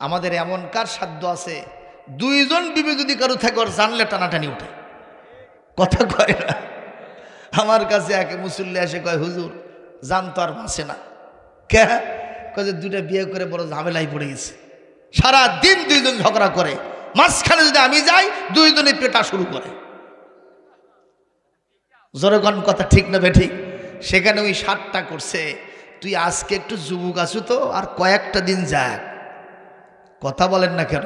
আমাদের এমন কার সাধ্য আছে? দুইজন বিবি যদি কারও থাকে, ওর জানলে টানাটানি উঠে। কথা কয় না। আমার কাছে একে মুসল্লি এসে কয়, হুজুর, জান তো আর বাঁচে না। কে? কয় যে, দুইটা বিয়ে করে বড় ঝামেলায় পড়ে গেছে। সারা দিন দুইজন ঝগড়া করে। মাঝখানে যদি আমি যাই দুইজনে পেটা শুরু করে। জনগণ কথা ঠিক না ঠিক সেখানে ওই সাতটা করছে, তুই আজকে একটু যুবক আছো তো, আর কয়েকটা দিন যাক। কথা বলেন না কেন?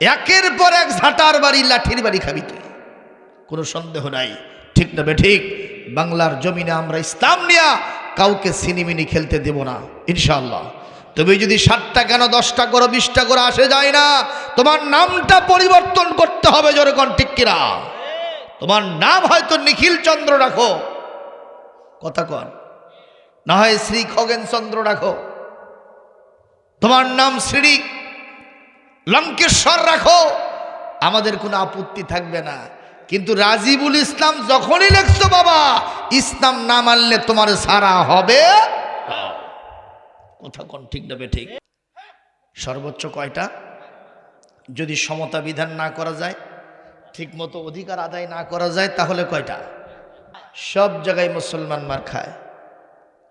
একের পর এক ঝাঁটার বাড়ি, লাঠির বাড়ি খাবি তুই। কোনো সন্দেহ নাই। ঠিক না ঠিক? বাংলার জমিনে আমরা ইসলাম নিয়া কাউকে সিনিমিনি খেলতে দেব না ইনশাল্লাহ তুমি যদি সাতটা কেন, দশটা করো, বিশটা করে, আসে যায় না। তোমার নামটা পরিবর্তন করতে হবে জনগণ ঠিক কিনা? তোমার নাম হয়তো নিখিল চন্দ্র রাখো। কথা কন? না হয় শ্রী খগেন চন্দ্র রাখো। তোমার নাম শ্রী লঙ্কেশ্বর রাখো। আমাদের কোনো আপত্তি থাকবে না। কিন্তু রাজিবুল ইসলাম যখনই লেখছো, বাবা, ইসলাম না মানলে তোমার সারা হবে। কথা কোন ঠিক দেবে ঠিক? সর্বোচ্চ কয়টা? যদি সমতা বিধান না করা যায়, ঠিকমতো অধিকার আদায় না করা যায়, তাহলে কয়টা? সব জায়গায় মুসলমান মার খায়।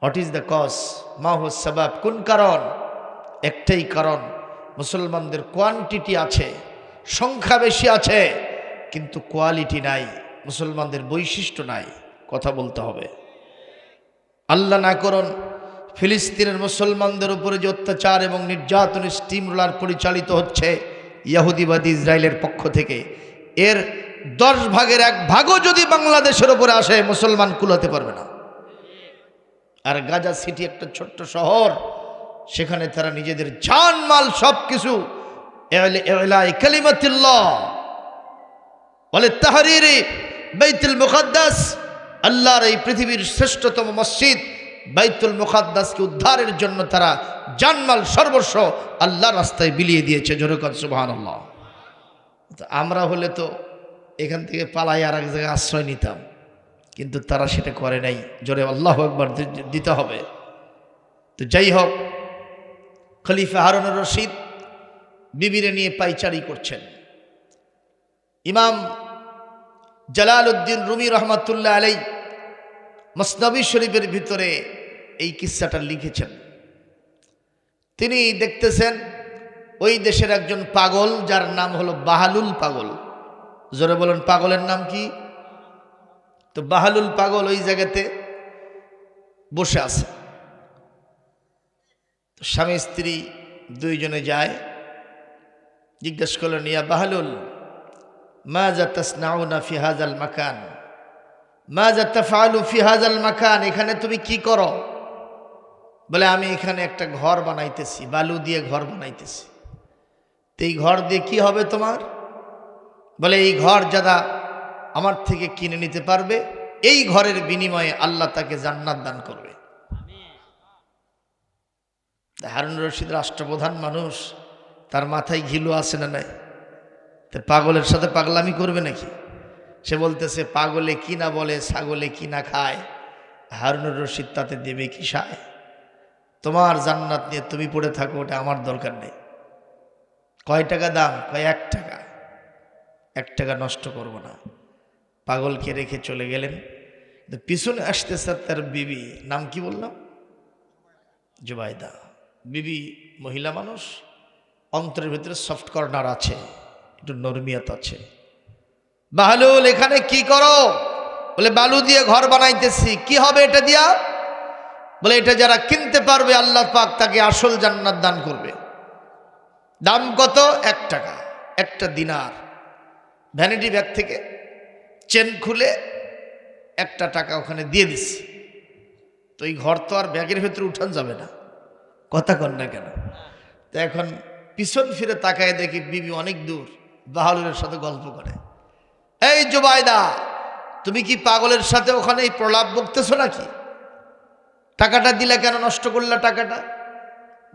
হোয়াট ইজ দ্য কজ মা হুস সাবাব। কোন কারণ? একটাই কারণ মুসলমানদের কোয়ান্টিটি আছে, সংখ্যা বেশি আছে, কিন্তু কোয়ালিটি নাই, মুসলমানদের বৈশিষ্ট্য নাই, কথা বলতে হবে। আল্লাহ না করুন, ফিলিস্তিনের মুসলমানদের উপরে যে অত্যাচার এবং নির্যাতন স্টিম রোলার পরিচালিত হচ্ছে ইয়াহুদিবাদী ইসরায়েলের পক্ষ থেকে, এর দশ ভাগের এক ভাগও যদি বাংলাদেশের ওপরে আসে, মুসলমান কুলাতে পারবে না। আর গাজা সিটি একটা ছোট্ট শহর সেখানে তারা নিজেদের জানমাল সব কিছু বলে তাহারিরে বাইতুল মুখাদ্দাস, আল্লাহর এই পৃথিবীর শ্রেষ্ঠতম মসজিদ বাইতুল মুখাদ্দাসকে উদ্ধারের জন্য তারা জানমাল সর্বস্ব আল্লাহর রাস্তায় বিলিয়ে দিয়েছে জোরকন সুবাহান আল্লাহ আমরা হলে তো এখান থেকে পালাই আর এক জায়গায় আশ্রয় নিতাম, কিন্তু তারা সেটা করে নাই, জোরে আল্লাহ একবার দিতে হবে। তো যাই হোক খলিফা হারুন রশিদ বিবিরে নিয়ে পাইচারি করছেন। ইমাম জালাল উদ্দিন রুমি রহমাতুল্লাহ আলাই মসনবী শরীফের ভিতরে এই কিস্সাটা লিখেছেন। তিনি দেখতেছেন, ওই দেশের একজন পাগল, যার নাম হলো বাহালুল পাগল। জোরে বলেন, পাগলের নাম কি? তো বাহালুল পাগল ওই জায়গাতে বসে আছে। স্বামী স্ত্রী দুইজনে যায়, জিজ্ঞেস করলেন, ইয়া বাহালুল মা যা তসনাউনা ফিহাজাল মাকান? মা যা তফালু ফিহাজাল মাকান, এখানে তুমি কি করো? বলে, আমি এখানে একটা ঘর বানাইতেছি, বালু দিয়ে ঘর বানাইতেছি। তো এই ঘর দিয়ে কি হবে তোমার? বলে, এই ঘর যারা আমার থেকে কিনে নিতে পারবে, এই ঘরের বিনিময়ে আল্লাহ তাকে জান্নাত দান করবে। হারুন রশিদ রাষ্ট্রপ্রধান মানুষ, তার মাথায় ঘিলু আছে না নাই? তো পাগলের সাথে পাগলামি করবে নাকি? সে বলতেছে, পাগলে কি না বলে, ছাগলে কি না খায়? হারুনুর রশিদ তাতে দেবে কি সায়? তোমার জান্নাত নিয়ে তুমি পড়ে থাকো, ওটা আমার দরকার নেই। কয় টাকা দাম? কয় এক টাকা। এক টাকা নষ্ট করব না। পাগলকে রেখে চলে গেলেন। পিছনে আসতেছে তার বিবি। নাম কি বললাম? জুবাইদা। বিবি মহিলা মানুষ, অন্তরের ভিতরে সফট কর্নার আছে, একটু নরমিয়াত আছে। বাহালুল, এখানে কি করো? বলে, বালু দিয়ে ঘর বানাইতেছি। কি হবে এটা দিয়া? বলে, এটা যারা কিনতে পারবে, আল্লাহ পাক তাকে আসল জান্নাত দান করবে। দাম কত? এক টাকা, একটা দিনার। ভ্যানিটি ব্যাগ থেকে চেন খুলে একটা টাকা ওখানে দিয়ে দিছি তো এই ঘর তো আর ব্যাগের ভেতরে উঠান যাবে না। কথা কন না কেন? তো এখন পিছন ফিরে তাকায় দেখি বিবি অনেক দূর বাহালুরের সাথে গল্প করে। এই জুবাইদা, তুমি কি পাগলের সাথে ওখানে এই প্রলাপ বকতেছো নাকি? টাকাটা দিলে কেন নষ্ট করলে টাকাটা?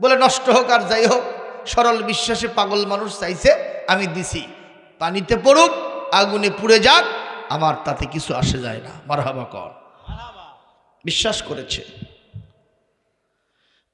বলে, নষ্ট হোক আর যাই হোক, সরল বিশ্বাসে পাগল মানুষ চাইছে, আমি দিছি। পানিতে পড়ুক, আগুনে পুড়ে যাক, আমার তাতে কিছু আসে যায় না। মারহাবা কর। বিশ্বাস করেছে।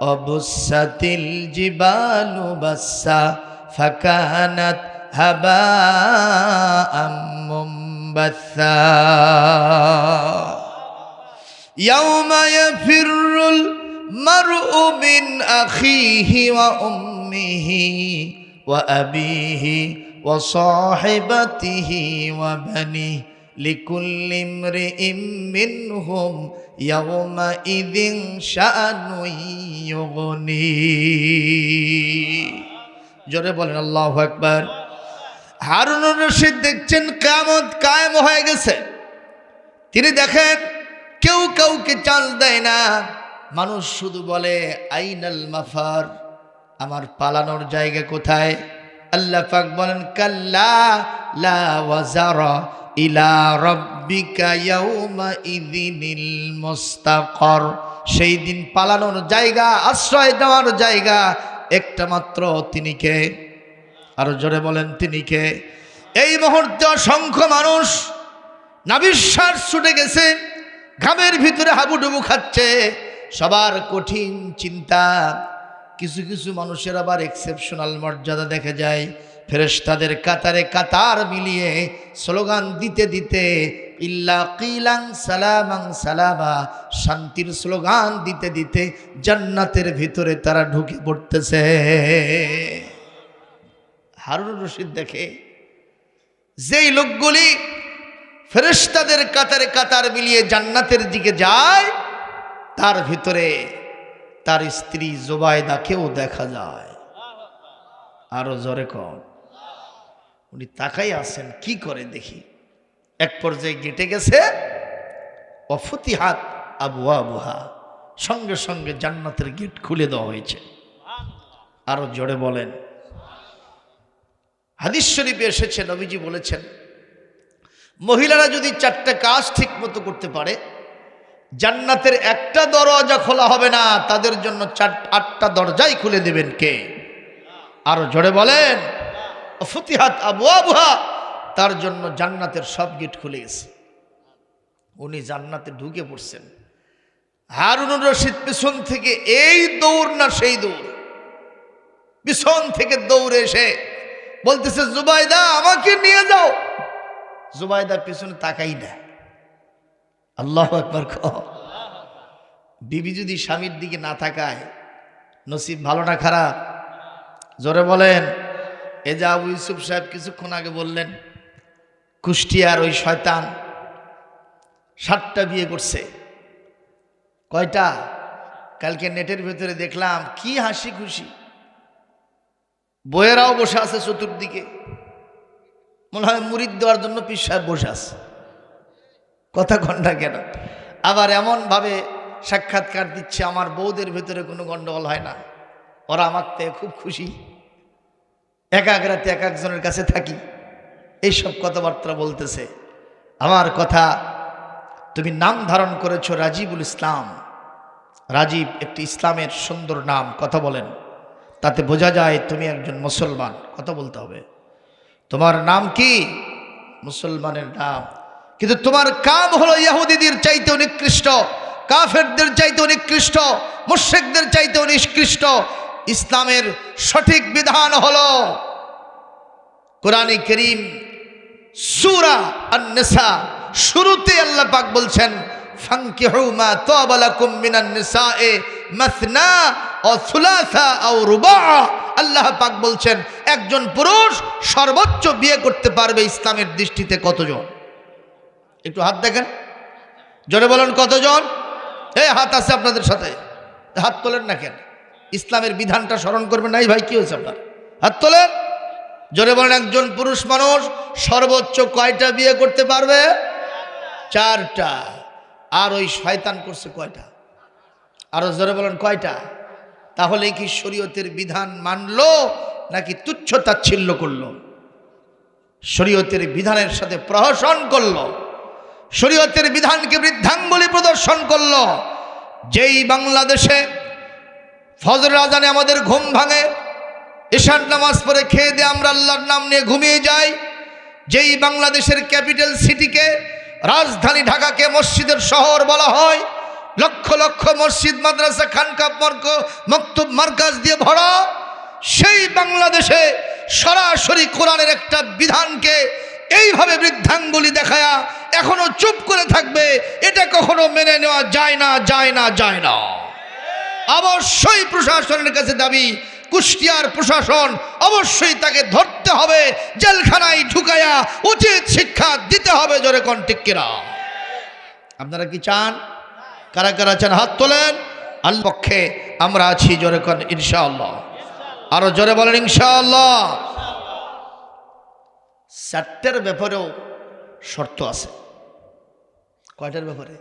وبست الجبال بسا فكانت هباء منبثا. يوم يفر المرء من أخيه وأمه وأبيه وصاحبته وبنيه لكل امرئ منهم يومئذ شأن يغنيه জোরে বলেন আল্লাহ একবার হারুন রশিদ দেখছেন কামত কায়েম হয়ে গেছে তিনি দেখেন কেউ কাউকে চান্স দেয় না মানুষ শুধু বলে আইনাল মাফার আমার পালানোর জায়গা কোথায় আল্লাহ পাক বলেন কাল্লা লা ওয়াজারা ইলা রব্বিকা ইয়াউমা ইদিনিল মুস্তাকর। সেই দিন পালানোর জায়গা, আশ্রয় দেওয়ার জায়গা একটা মাত্র তিনি কে? আরও জোরে বলেন, তিনি কে? এই মুহূর্তে অসংখ্য মানুষ নাবিশ্বাস ছুটে গেছে, ঘামের ভিতরে হাবুডুবু খাচ্ছে। সবার কঠিন চিন্তা। কিছু কিছু মানুষের আবার এক্সেপশনাল মর্যাদা দেখা যায়। ফেরেশতাদের কাতারে কাতার মিলিয়ে স্লোগান দিতে দিতে ইল্লা কিলাং সালামাং সালামা, শান্তির স্লোগান দিতে দিতে জান্নাতের ভিতরে তারা ঢুকে পড়তেছে। হারুন রশিদ দেখে, যেই লোকগুলি ফেরেশতাদের কাতারে কাতার মিলিয়ে জান্নাতের দিকে যায়, তার ভিতরে তার স্ত্রী জোবায়দাকেও দেখা যায়। আরও জোরে কম উনি তাকাই আছেন, কি করে দেখি? এক পর্যায়ে গেটে গেছে, অফতিহাত আবু আবুহা সঙ্গে সঙ্গে জান্নাতের গেট খুলে দেওয়া হয়েছে। আরও জোরে বলেন, হাদিস শরীফে এসেছে, নবীজি বলেছেন, মহিলারা যদি চারটা কাজ ঠিক মতো করতে পারে, জান্নাতের একটা দরজা খোলা হবে না, তাদের জন্য চার, আটটা দরজাই খুলে দেবেন কে? আরও জোরে বলেন ফতিহাত আবু আবুহা তার জন্য জান্নাতের সব গেট খুলে গেছে। উনি জান্নাতে ঢুকে পড়ছেন। হারুনুর রশিদ পিছন থেকে এই দৌড় না সেই দৌড়। পিছন থেকে দৌড়ে এসে বলতেছে, জুবাইদা, আমাকে নিয়ে যাও। জুবাইদা পিছনে তাকাই না। আল্লাহ একবার খ বিবি যদি স্বামীর দিকে না থাকায় নসিব ভালো না খারাপ। জোরে বলেন এ যে আবু ইউসুফ সাহেব কিছুক্ষণ আগে বললেন, কুষ্টিয়ার ওই শয়তান সাতটা বিয়ে করছে। কয়টা? কালকে নেটের ভেতরে দেখলাম, কি হাসি খুশি। বইয়েরাও বসে আছে চতুর্দিকে। মনে হয় মুড়িদ দেওয়ার জন্য পিস সাহেব বসে আছে। কথা কন্যা কেন? আবার এমনভাবে সাক্ষাৎকার দিচ্ছে, আমার বউদের ভেতরে কোনো গণ্ডগোল হয় না। ওরা আমার থেকে খুব খুশি। এক এক রাতে এক একজনের কাছে থাকি। এইসব কথাবার্তা বলতেছে। আমার কথা তুমি নাম ধারণ করেছ রাজীবুল ইসলাম। রাজীব একটি ইসলামের সুন্দর নাম, কথা বলেন। তাতে বোঝা যায় তুমি একজন মুসলমান, কথা বলতে হবে। তোমার নাম কি? মুসলমানের নাম। কিন্তু তোমার কাম হলো ইয়াহুদিদের চাইতে নিকৃষ্ট, কাফেরদের চাইতে নিকৃষ্ট মুর্শেকদের চাইতে নিষ্কৃষ্ট ইসলামের সঠিক বিধান হল কোরআনে করিম, সুরা শুরুতে আল্লাহ পাক বলছেন মাসনা সুলাসা রুবা। আল্লাহ পাক বলছেন, একজন পুরুষ সর্বোচ্চ বিয়ে করতে পারবে ইসলামের দৃষ্টিতে কতজন? একটু হাত দেখেন। জোরে বলেন, কতজন? এই হাত আছে আপনাদের সাথে। হাত তোলেন না কেন? ইসলামের বিধানটা স্মরণ করবেন নাই ভাই কি হয়েছে আপনার? হাত তোলেন। জোরে বলেন, একজন পুরুষ মানুষ সর্বোচ্চ কয়টা বিয়ে করতে পারবে? চারটা। আর ওই শয়তান করছে কয়টা? আরও জোরে বলেন, কয়টা? তাহলে কি শরীয়তের বিধান মানলো, নাকি তুচ্ছ তাচ্ছিল্য করল? শরীয়তের বিধানের সাথে প্রহসন করল। শরীয়তের বিধানকে বৃদ্ধাঙ্গুলি প্রদর্শন করল। যেই বাংলাদেশে ফজর রাজানে আমাদের ঘুম ভাঙে। ঈশান নামাজ পরে খেয়ে দিয়ে আমরা আল্লাহর নাম নিয়ে ঘুমিয়ে যাই। যেই বাংলাদেশের ক্যাপিটাল সিটিকে, রাজধানী ঢাকাকে মসজিদের শহর বলা হয়, লক্ষ লক্ষ মসজিদ, মাদ্রাসা খানকাপ মর্ক মক্তব, মার্কাজ দিয়ে ভরা। সেই বাংলাদেশে সরাসরি কোরআনের একটা বিধানকে এইভাবে বৃদ্ধাঙ্গুলি দেখায়া এখনও চুপ করে থাকবে, এটা কখনো মেনে নেওয়া যায় না যায় না যায় না। অবশ্যই প্রশাসনের কাছে দাবি, কুষ্টিয়ার প্রশাসন অবশ্যই তাকে ধরতে হবে, জেলখানায় ঢুকায়া উচিত শিক্ষা দিতে হবে জোরে কন্টিকেরা আপনারা কি চান? কারা কারা চান হাত তোলেন? আল পক্ষে আমরা আছি জোরে কন ইনশাআল্লাহ। আরও জোরে বলেন ইনশাআল্লাহ। চারটের ব্যাপারেও শর্ত আছে। কয়টার ব্যাপারে?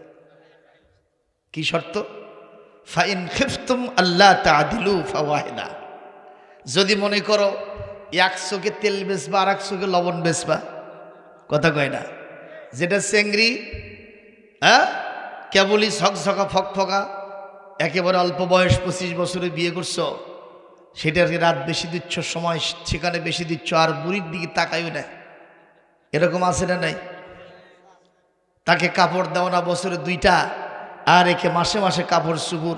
কি শর্ত? ফাইন খিফতুম আল্লাহ তাদিলু ফাওয়াহিদা। যদি মনে করো এক চোখে তেল বেচবা আর এক চোখে লবণ বেচবা, কথা কয় না? যেটা চেংড়ি হ্যাঁ? কেবলই ঝকঝকা, ফকফকা, একেবারে অল্প বয়স, পঁচিশ বছরে বিয়ে করছ, সেটাকে রাত বেশি দিচ্ছ, সময় সেখানে বেশি দিচ্ছ, আর বুড়ির দিকে তাকাইও না। এরকম আছে না নাই? তাকে কাপড় দেওয়া না, বছরে দুইটা আর একে মাসে মাসে কাপড় চুপুর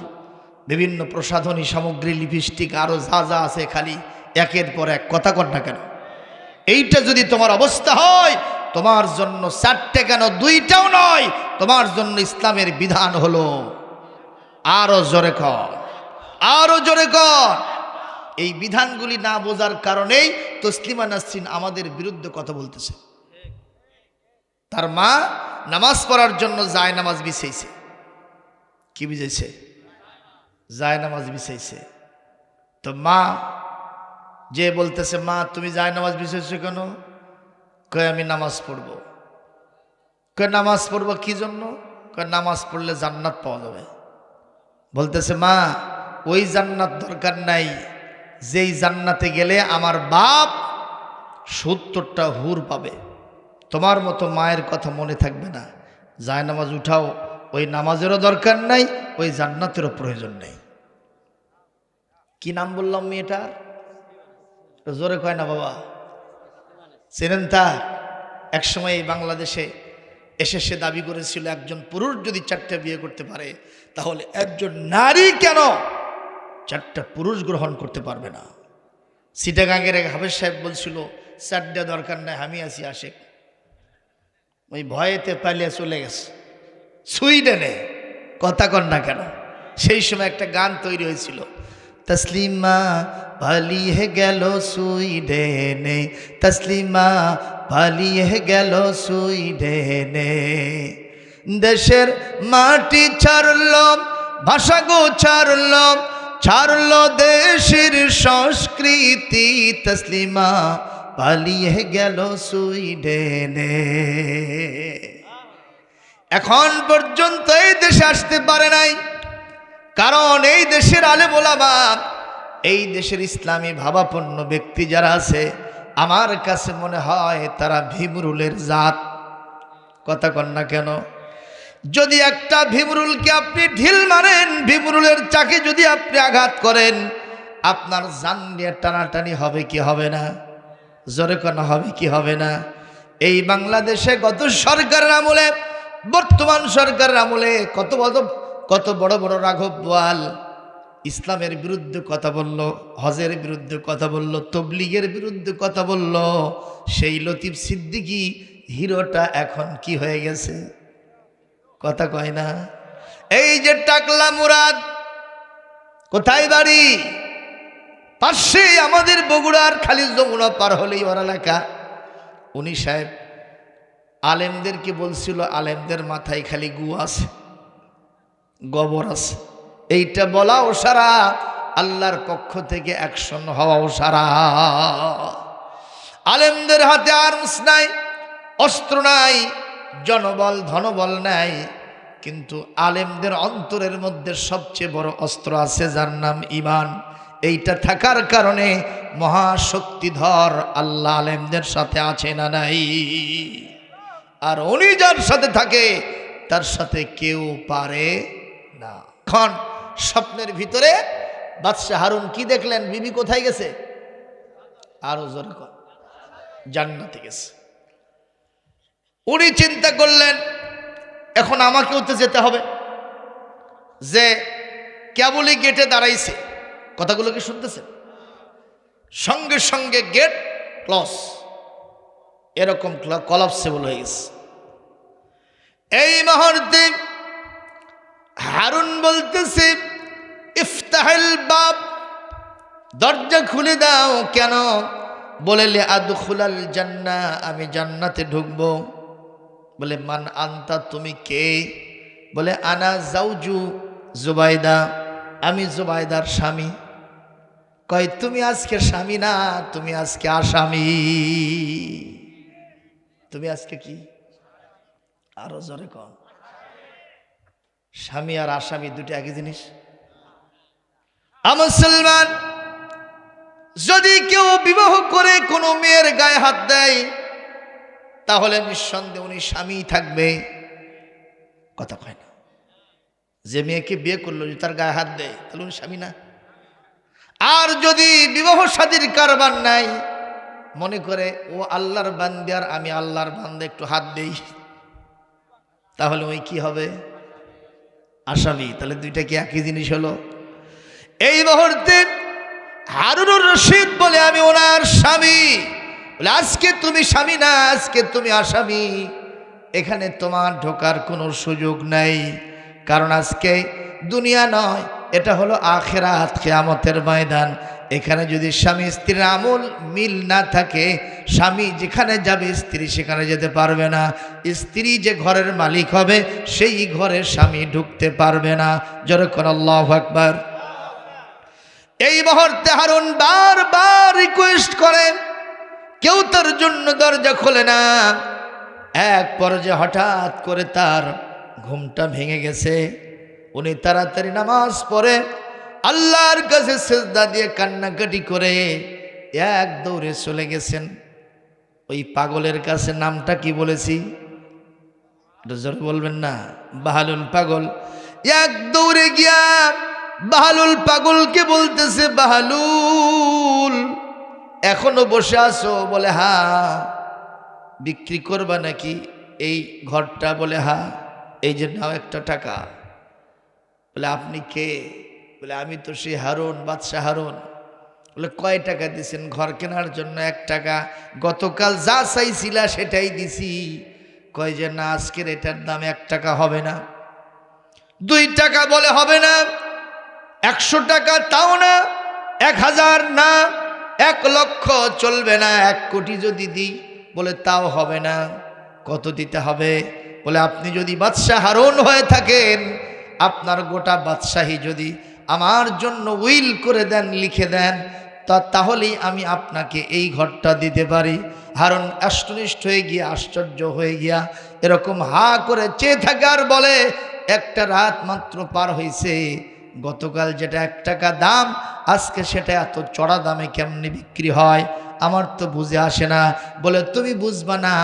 বিভিন্ন প্রসাধনী সামগ্রী, লিপস্টিক আরও যা যা আছে খালি একের পর এক, কথা কর না কেন? এইটা যদি তোমার অবস্থা হয়, তোমার জন্য চারটে কেন দুইটাও নয়, তোমার জন্য ইসলামের বিধান হলো আরও জোরে কর, আরও জোরে কর। এই বিধানগুলি না বোঝার কারণেই তসলিমা নাসরিন আমাদের বিরুদ্ধে কথা বলতেছে। তার মা নামাজ পড়ার জন্য যায় নামাজ বিছাইছে। কি বুঝেছে যায় নামাজ বিছাইছে। তো মা যে বলতেছে, মা, তুমি যায় নামাজ বিছাইছো কেন? কয়, আমি নামাজ পড়ব। কয়, নামাজ পড়ব কি জন্য? কয়, নামাজ পড়লে জান্নাত পাওয়া যাবে। বলতেছে, মা, ওই জান্নাত দরকার নাই। যেই জান্নাতে গেলে আমার বাপ সত্তরটা হুর পাবে। তোমার মতো মায়ের কথা মনে থাকবে না। যায় নামাজ উঠাও। ওই নামাজেরও দরকার নাই, ওই জান্নাতেরও প্রয়োজন নেই। কি নাম বললাম মেয়েটার? জোরে কয় না বাবা। চেনেন তার? একসময় এই বাংলাদেশে এসে সে দাবি করেছিল, একজন পুরুষ যদি চারটে বিয়ে করতে পারে, তাহলে একজন নারী কেন চারটা পুরুষ গ্রহণ করতে পারবে না? সিটাগাঙ্গের এক হাফেজ সাহেব বলছিল, চারটে দরকার নাই, আমি আছি, আশেক। ওই ভয়েতে পালিয়ে চলে গেছে। সুইডেনে, কথা কন না কেন, সেই সময় একটা গান তৈরি হয়েছিল। তসলিমা পালিয়ে গেল সুইডেনে, তসলিমা পালিয়ে গেল সুইডেনে। দেশের মাটি ছাড়ল ভাষা গো ছাড়ল ছাড়ল দেশের সংস্কৃতি। তসলিমা পালিয়ে গেল সুইডেনে। এখন পর্যন্ত এই দেশে আসতে পারে নাই। কারণ এই দেশের আলে বলাবা এই দেশের ইসলামী ভাবাপন্ন ব্যক্তি যারা আছে, আমার কাছে মনে হয় তারা ভীমরুলের জাত। কথা কন না কেন? যদি একটা ভীমরুলকে আপনি ঢিল মারেন, ভীমরুলের চাকে যদি আপনি আঘাত করেন, আপনার জান নিয়ে টানাটানি হবে কি হবে না? জোরে কোনো, হবে কি হবে না? এই বাংলাদেশে গত সরকারের আমলে বর্তমান সরকারের আমলে কত বড় কত বড় বড় রাঘব বোয়াল ইসলামের বিরুদ্ধে কথা বলল, হজের বিরুদ্ধে কথা বলল, তবলিগের বিরুদ্ধে কথা বলল। সেই লতিফ সিদ্দিকি হিরোটা এখন কি হয়ে গেছে? কথা কয় না। এই যে টাকলা মুরাদ, কোথায় বাড়ি? পাশে আমাদের বগুড়ার খালি যমুনা পার হলেই ওর এলাকা। উনি সাহেব আলেমদেরকে বলছিল, আলেমদের মাথায় খালি গু আছে, গোবর আছে। এইটা বলা সারা আল্লাহর পক্ষ থেকে অ্যাকশন হওয়া সারা আলেমদের হাতে আর্মস নাই, অস্ত্র নাই, জনবল, ধনবল নাই, কিন্তু আলেমদের অন্তরের মধ্যে সবচেয়ে বড় অস্ত্র আছে, যার নাম ইমান এইটা থাকার কারণে মহাশক্তিধর আল্লাহ আলেমদের সাথে আছে না নাই। আর উনি যার সাথে থাকে, তার সাথে কেউ পারে না। এখন স্বপ্নের ভিতরে বাদশাহ হারুন কি দেখলেন? বিবি কোথায় গেছে? আরও জোরে কর জান্নাতে গেছে। উনি চিন্তা করলেন, এখন আমাকেও তো যেতে হবে। যে কেবলই গেটে দাঁড়াইছে। কথাগুলো কি শুনতেছেন? সঙ্গে সঙ্গে গেট ক্লস এরকম কলাপসেবল হয়ে গেছে। এই মুহূর্তে হারুন বলতেছে, ইফতাহেল বাপ দরজা খুলে দাও কেন? বলে, লে আদখুলাল জান্না, আমি জান্নাতে ঢুকবো। বলে, মান আন্তা, তুমি কে? বলে, আনা জাউজু জুবাইদা, আমি জুবাইদার স্বামী। কয়, তুমি আজকে স্বামী না, তুমি আজকে আসামি। তুমি আজকে কি? আরও জোরে কন স্বামী আর আসামি দুটো একই জিনিস। মুসলমান, যদি কেউ বিবাহ করে কোনো মেয়ের গায়ে হাত দেয়, তাহলে নিঃসন্দেহে উনি স্বামী থাকবে। কথা কয় না। যে মেয়েকে বিয়ে করল যদি তার গায়ে হাত দেয়, তাহলে উনি স্বামী না। আর যদি বিবাহ সাদীর কারবার নাই মনে করে, ও আল্লাহর বান্দে, আর আমি আল্লাহর বান্দে একটু হাত দেই। তাহলে ওই কি হবে? আসামি। তাহলে দুইটা কি একই জিনিস হলো? এই মুহূর্তে হারুনুর রশিদ বলে আমি ওনার স্বামী। বলে, আজকে তুমি স্বামী না, আজকে তুমি আসামি। এখানে তোমার ঢোকার কোনো সুযোগ নাই। কারণ আজকে দুনিয়া নয়, এটা হলো আখেরাত, কেয়ামতের ময়দান। এখানে যদি স্বামী স্ত্রীর আমল মিল না থাকে, স্বামী যেখানে যাবে, স্ত্রী সেখানে যেতে পারবে না। স্ত্রী যে ঘরের মালিক হবে, সেই ঘরে স্বামী ঢুকতে পারবে না। যেরকম আল্লাহ আকবার। এই মুহূর্তে হারুন বারবার রিকোয়েস্ট করে, কেউ তার জন্য দরজা খোলে না। এক পর্যায়ে হঠাৎ করে তার ঘুমটা ভেঙে গেছে। উনি তাড়াতাড়ি নামাজ পড়ে আল্লাহর কাছে সেজদা দিয়ে কান্নাকাটি করে এক দৌড়ে চলে গেছেন। ওই পাগলের কাছে নামটা কি বলেছি? জোরে বলবেন না? বাহালুল পাগল। এক দৌড়ে গিয়া বাহালুল পাগলকে বলতেছে, বাহালুল, এখনও বসে আছো? বলে, হা। বিক্রি করবা নাকি? এই ঘরটা বলে, হা। এই যে নাও একটা টাকা। বলে, আপনি কে? বলে, আমি তো সেই হারুন, বাদশাহ হারুন। বলে, কয় টাকা দিছেন? ঘর কেনার জন্য এক টাকা। গতকাল যা চাইছিলা সেটাই দিছি। কয় যে, না, আজকের এটার দাম এক টাকা হবে না। দুই টাকা বলে, হবে না। একশো টাকা তাও না, এক হাজার না, এক লক্ষ চলবে না, এক কোটি যদি দিই। বলে, তাও হবে না। কত দিতে হবে? বলে, আপনি যদি বাদশাহ হারুন হয়ে থাকেন, আপনার গোটা বাদশাহী যদি আমার জন্য উইল করে দেন, লিখে দেন, তা তাহলেই আমি আপনাকে এই ঘরটা দিতে পারি। হারণ অষ্টনিষ্ঠ হয়ে গিয়া আশ্চর্য হয়ে গিয়া এরকম হা করে চেয়ে থাকার বলে, একটা রাত মাত্র পার হয়েছে গতকাল যেটা এক টাকা দাম, আজকে সেটা এত চড়া দামে কেমনি বিক্রি হয়? আমার তো বুঝে আসে না। বলে, তুমি বুঝবা না,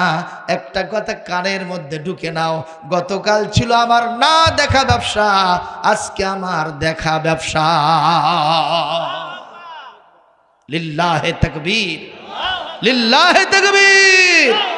একটা কথা কানের মধ্যে ঢুকে নাও। গতকাল ছিল আমার না দেখা ব্যবসা, আজকে আমার দেখা ব্যবসা। লিল্লাহে তকবীর লিল্লাহে তকবীর।